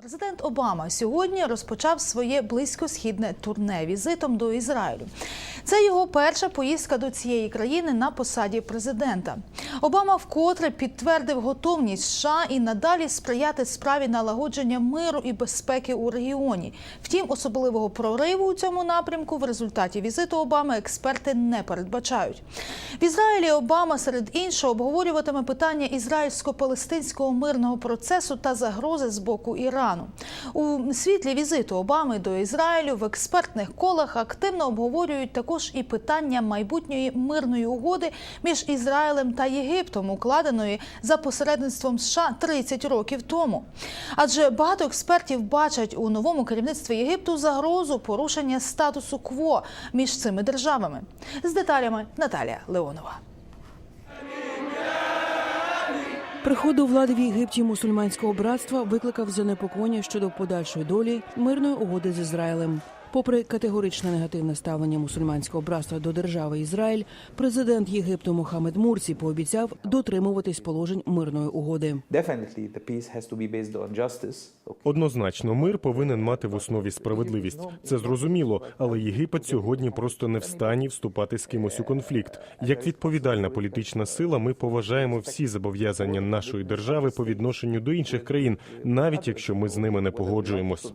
Президент Обама сьогодні розпочав своє близькосхідне турне візитом до Ізраїлю. Це його перша поїздка до цієї країни на посаді президента. Обама вкотре підтвердив готовність США і надалі сприяти справі налагодження миру і безпеки у регіоні. Втім, особливого прориву у цьому напрямку в результаті візиту Обами експерти не передбачають. В Ізраїлі Обама серед іншого обговорюватиме питання ізраїльсько-палестинського мирного процесу та загрози з боку Ірану. У світлі візиту Обами до Ізраїлю в експертних колах активно обговорюють також і питання майбутньої мирної угоди між Ізраїлем та Єгиптом, укладеної за посередництвом США 30 років тому. Адже багато експертів бачать у новому керівництві Єгипту загрозу порушення статусу кво між цими державами. З деталями Наталія Леонова. Приход до влади в Єгипті мусульманського братства викликав занепокоєння щодо подальшої долі мирної угоди з Ізраїлем. Попри категоричне негативне ставлення мусульманського братства до держави Ізраїль, президент Єгипту Мохамед Мурсі пообіцяв дотримуватись положень мирної угоди. Однозначно, мир повинен мати в основі справедливість. Це зрозуміло, але Єгипет сьогодні просто не в стані вступати з кимось у конфлікт. Як відповідальна політична сила, ми поважаємо всі зобов'язання нашої держави по відношенню до інших країн, навіть якщо ми з ними не погоджуємось.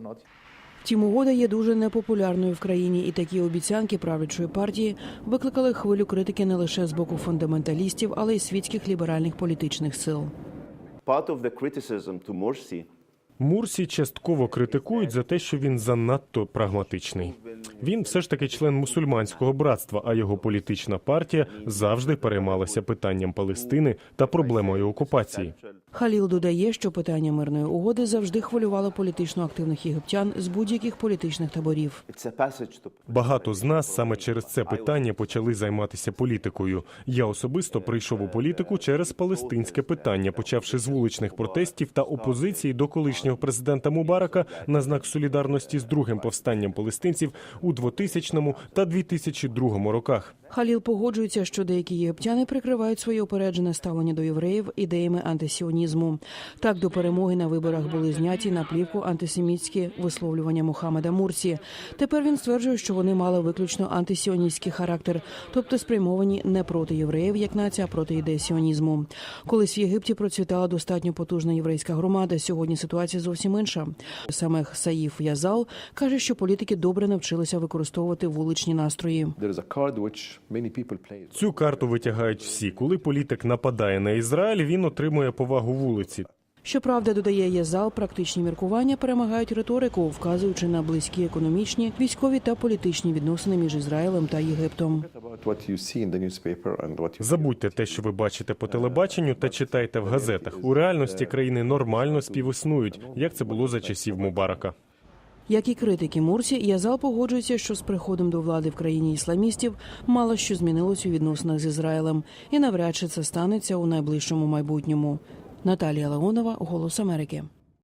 Втім, угода є дуже непопулярною в країні, і такі обіцянки правлячої партії викликали хвилю критики не лише з боку фундаменталістів, але й світських ліберальних політичних сил. Мурсі частково критикують за те, що він занадто прагматичний. Він все ж таки член мусульманського братства, а його політична партія завжди переймалася питанням Палестини та проблемою окупації. Халіл додає, що питання мирної угоди завжди хвилювало політично активних єгиптян з будь-яких політичних таборів. Багато з нас саме через це питання почали займатися політикою. Я особисто прийшов у політику через палестинське питання, почавши з вуличних протестів та опозиції до колишнього президента Мубарака на знак солідарності з другим повстанням палестинців у 2000 та 2002 роках. Халіл погоджується, що деякі єгиптяни прикривають своє опереджене ставлення до євреїв ідеями антисіонізму. Так до перемоги на виборах були зняті на плівку антисемітські висловлювання Мухаммеда Мурсі. Тепер він стверджує, що вони мали виключно антисіоністський характер, тобто спрямовані не проти євреїв, як нація, а проти ідеї сіонізму. Колись в Єгипті процвітала достатньо потужна єврейська громада. Сьогодні ситуація зовсім інша. Саме Саїф Язал каже, що політики добре навчилися використовувати вуличні настрої. Цю карту витягають всі. Коли політик нападає на Ізраїль, він отримує повагу вулиці. Щоправда, додає Єзал, практичні міркування перемагають риторику, вказуючи на близькі економічні, військові та політичні відносини між Ізраїлем та Єгиптом. Забудьте те, що ви бачите по телебаченню, та читайте в газетах. У реальності країни нормально співіснують, як це було за часів Мубарака. Як і критики Мурсі, Язал погоджується, що з приходом до влади в країні ісламістів мало що змінилось у відносинах з Ізраїлем, і навряд чи це станеться у найближчому майбутньому. Наталія Леонова, Голос Америки.